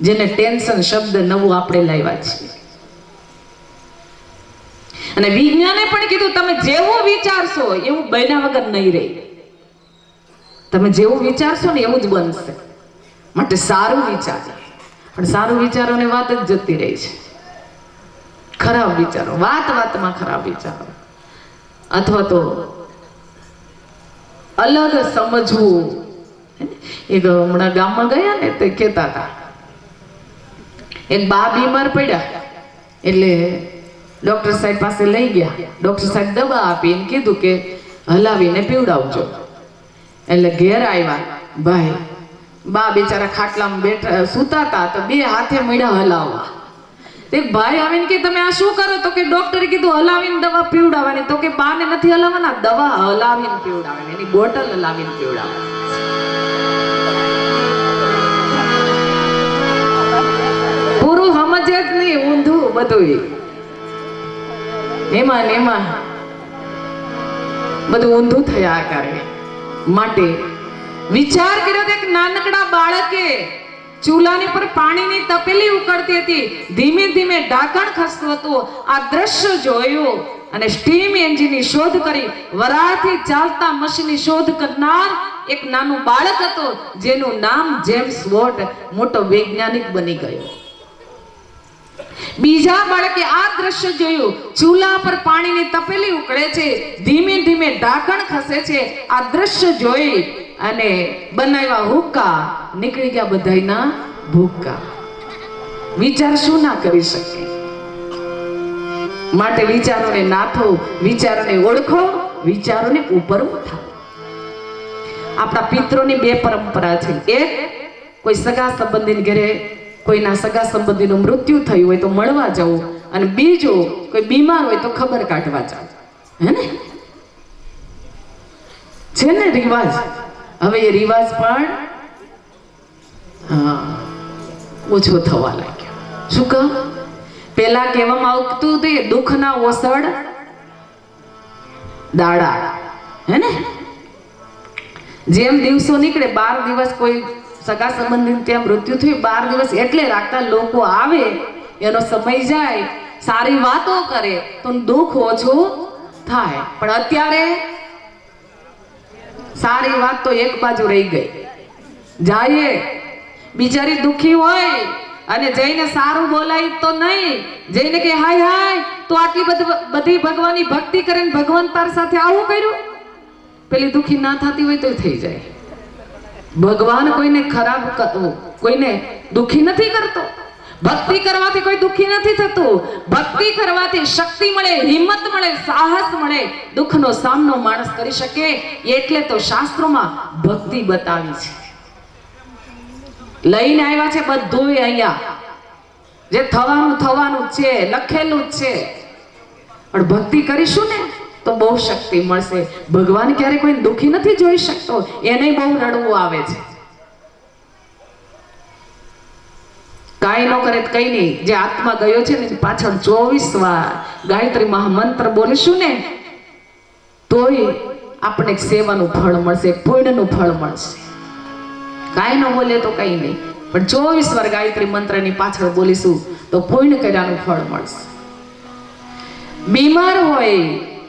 જેને ટેન્શન શબ્દ નવું આપણે લાવ્યા છીએ. અને વિજ્ઞાને પણ કીધું, તમે જેવું વિચારશો, એવું બન્યા વગર નહીં રહે. તમે જેવું વિચારશો ને એવું જ બનશે. માટે સારું વિચારો. પણ સારું વિચારોની વાત જ જતી રહી છે. ખરાબ વિચારો. વાત વાતમાં ખરાબ વિચારો. અથવા તો અલગ સમજવું. એક હમણાં ગામમાં ગયા ને, તે કહેતા હતા. એક બા બીમાર પડ્યા. એટલે ડૉક્ટર સાહેબ પાસે લઈ ગયા. ડૉક્ટર સાહેબ દવા આપી એમ કીધું કે હલાવીને પીવડાવજો. એટલે ઘેર આવ્યા. ભાઈ, બા બિચારા ખાટલામાં બેઠા સૂતા હતા તો બે હાથે મળ્યા હલાવવા. તે ભાઈ આવીને કે તમે આ શું કરો? તો કે ડોક્ટરે કીધું હલાવીને દવા પીવડાવવાની. તો કે બાને નથી હલાવવાના, દવા હલાવીને પીવડાવવાની. એની બોટલ હલાવીને પીવડાવવાની. બધું ને ઊંધું થયા કરે માટે વિચાર કર્યો એક નાનકડા બાળકે ચૂલાની પર પાણીની તપેલી ઉકળતી હતી. ધીમે ધીમે ઢાંકણ ખસતું હતું. આ દ્રશ્ય જોયું અને સ્ટીમ એન્જિનની શોધ કરી. વરાળથી ચાલતા મશીનની શોધ કરનાર એક નાનું બાળક હતો, જેનું નામ જેમ્સ વોટ, મોટો વૈજ્ઞાનિક બની ગયો. બીજા બાળકે આ દ્રશ્ય જોયું. ચૂલા પર પાણીની તપેલી ઉકળે છે. ધીમે ધીમે ઢાંકણ ખસે છે. આ દ્રશ્ય જોઈ અને બનાવ્યા હુક્કા. નીકળી ગયા બધાના ભૂક્કા. વિચાર શું ના કરી શકે? માટે વિચારોને નાથો, વિચારોને ઓળખો, વિચારોને ઉપર ઉઠાવો. આપણા પિત્રોની બે પરંપરા છે. એક, કોઈ સગા સંબંધીને ઘરે કોઈના સગા સંબંધીનું મૃત્યુ થયું હોય તો મળવા જવું અને બીજો કોઈ બીમાર હોય તો ખબર કાઢવા જાવ હે ને? છે ને રિવાજ? હવે એ રિવાજ પણ હા, ઓછો થવા લાગ્યો. શું કહું? પેલા કહેવામાં આવતું હતું એ દુઃખના ઓસડ દાડા. હે ને? જેમ દિવસો નીકળે, બાર દિવસ કોઈ સગા સંબંધી ત્યાં મૃત્યુ થયું. બાર દિવસ એટલે રાખતા લોકો આવે, એનો સમય જાય, સારી વાતો કરે તો દુઃખ ઓછું થાય. પણ અત્યારે સારી વાત તો એક બાજુ રહી ગઈ. જાઈએ, બિચારી દુખી હોય અને જઈને સારું બોલાય તો નહીં. જઈને કે હાય હાય, તો આટલી બધી ભગવાનની ભક્તિ કરીને ભગવાન તાર સાથે આવું કર્યું? પેલી દુખી ના થતી હોય તો થઈ જાય. ભગવાન કોઈને ખરાબ કોઈને દુખી નથી કરતો. ભક્તિ કરવાથી કોઈ દુખી નથી થતું. ભક્તિ કરવાથી શક્તિ મળે, હિંમત મળે, સાહસ મળે. દુઃખનો સામનો માણસ કરી શકે એટલે તો શાસ્ત્રોમાં ભક્તિ બતાવી છે. લઈને આવ્યા છે બધું અહીંયા. જે થવાનું થવાનું છે, લખેલું છે. પણ ભક્તિ કરીશું ને? તો બહુ શક્તિ મળશે. ભગવાન ક્યારે કોઈ દુઃખી નથી જોઈ શકતો. એને બહુ રડવું આવે છે. કાંઈ ન કરે કઈ નહીં. જે આત્મા ગયો છે ને, પાછળ ચોવીસ વાર ગાયત્રી મહામંત્ર બોલીશું ને, તોય આપણે સેવાનું ફળ મળશે પુણ્યનું ફળ મળશે. કાંઈ ન બોલે તો કઈ નહીં. પણ ચોવીસ વાર ગાયત્રી મંત્રની પાછળ બોલીશું તો પુણ્ય કર્યાનું ફળ મળશે. બીમાર હોય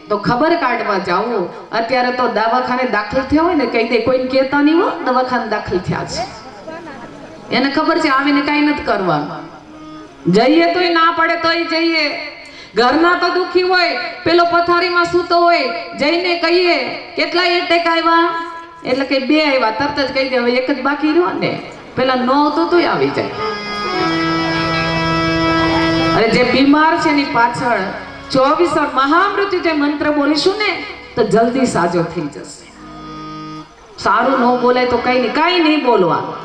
તો ખબર કાઢવા જાઓ અત્યારે તો દવાખાને દાખલ થયા હોય ને, કઈ દે, કોઈને કહેતા નહીં હો, દવાખાને દાખલ થયા છે. એને ખબર છે, આવીને કાંઈ નથી કરવાનું. જઈએ તોય ના પડે, તોય જઈએ. ઘરના તો દુખી હોય, પેલો પથારીમાં સૂતો હોય, જઈને કહીએ, કેટલા એટેક આવ્યા એટલે કે બે આવ્યા તરત જ કહી દે, હવે એક જ બાકી રહ્યો ને. પેલા નો આવતો તોય આવી જાય. અને જે બીમાર છે એની પાછળ ચોવીસ મહામૃત્યુ જે મંત્ર બોલીશું ને, તો જલ્દી સાજો થઈ જશે. સારું ન બોલે તો કઈ નહીં કઈ નહીં બોલવાનું.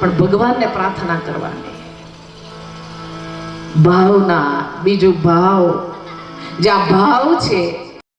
પણ ભગવાનને પ્રાર્થના કરવાની. ભાવના, બીજું ભાવ. જ્યાં ભાવ છે